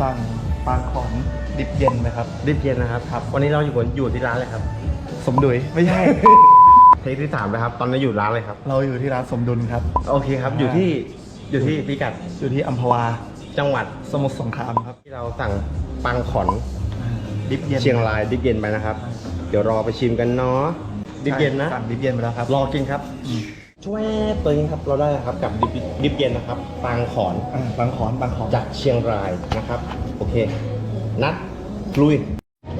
สั่งปลาของดิบเย็นนะครับ ดิบเย็นนะครับครับ วันนี้เราอยู่อยู่ที่ร้านเลยครับ สมดุลไม่ใช่ เทคที่สามนะครับ ตอนนี้อยู่ร้านเลยครับ เราอยู่ที่ร้านสมดุลครับ โอเคครับ อยู่ที่ อยู่ที่พิกัด อยู่ที่อัมพวา จังหวัดสมุทรสงครามครับ ที่เราสั่งปังขอน ดิบเย็น เชียงรายดิบเย็นไปนะครับ เดี๋ยวรอไปชิมกันเนาะ ดิบเย็นนะ สั่งดิบเย็นไปแล้วครับ รอกินครับ ช่วยตัวนี้ครับเราได้แล้วครับกับดิบดิบเย็นนะครับปังขอนอ่าบางขอนบางขอนจากเชียงรายนะครับ โอเค นัดลุย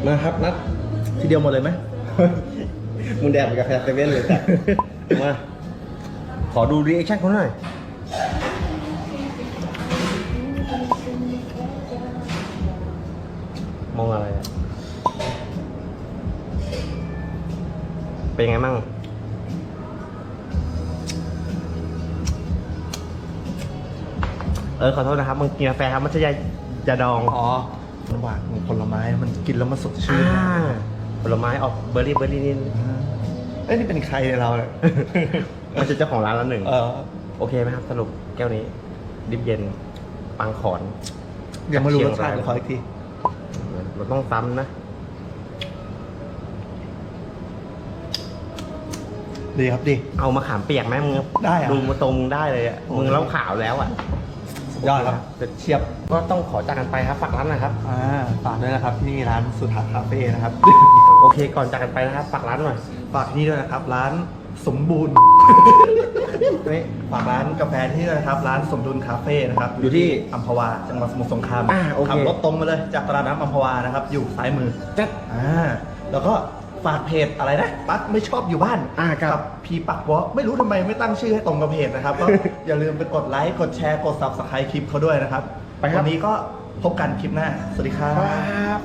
มาครับ นัดทีเดียวหมดเลยไหม มึงแดกไปกาแฟเซเว่นเลยแต่มาขอดูรีแอคชั่นเขาหน่อยมองอะไรอะเป็นไงมั่ง ออขอโทษนะครับมึงกินกาแฟครับไม่ใช่ยายาดองอ๋อมันหวานของผลไม้มันกินแล้วมันสดชื่นอ่าผลไม้ออกเบอร์รี่เบอร์รี่นิดอ่าเอ้ยนี่เป็นใครเนี่ยเราเนี่ยมันจะเจ้าของร้านละหนึ่งเออโอเคไหมครับสรุปแก้วนี้ ดิบเย็นปังขอนยังไม่รู้รสชาติเชียงรายเดี๋ยวขออีกทีเราต้องซ้ำนะ ดีครับดี เอามาขามเปียกไหมมึงได้อะดูมาตรงได้เลยอะโอ้มึงเล่าขาวแล้วอะสุด ยอดครับเชียบก็ต้องขอจากกันไปครับฝากร้านหนะครับอ่าฝากด้วยนะครับที่นี่ร้านสุธาคาเฟ่นะครับ โอเคก่อนจากกันไปนะครับฝากร้านหน่อย ฝากที่นี่ด้วยนะครับ ร้านสมบูรณ์ นี่ฝากร้านกาแฟที่นี่ด้วยนะครับ ร้านสมดุลคาเฟ่นะครับอยู่ที่อัมพวาจังหวัดสมุทรสงครามอ่าโอเค ขับรถตรงมาเลยจากตลาดน้ำอัมพวานะครับ อยู่ซ้ายมือจัดอ่าแล้วก็ ฝากเพจอะไรนะปักไม่ชอบอยู่บ้านอ่าครับ พีปักวอล์กไม่รู้ทำไมไม่ตั้งชื่อให้ตรงกับเพจนะครับ ก็ อย่าลืมไปกดไลค์ กดแชร์ กด subscribe คลิปเขาด้วยนะครับไปครับ วันนี้ก็พบกันคลิปหน้า สวัสดีครับ ครับ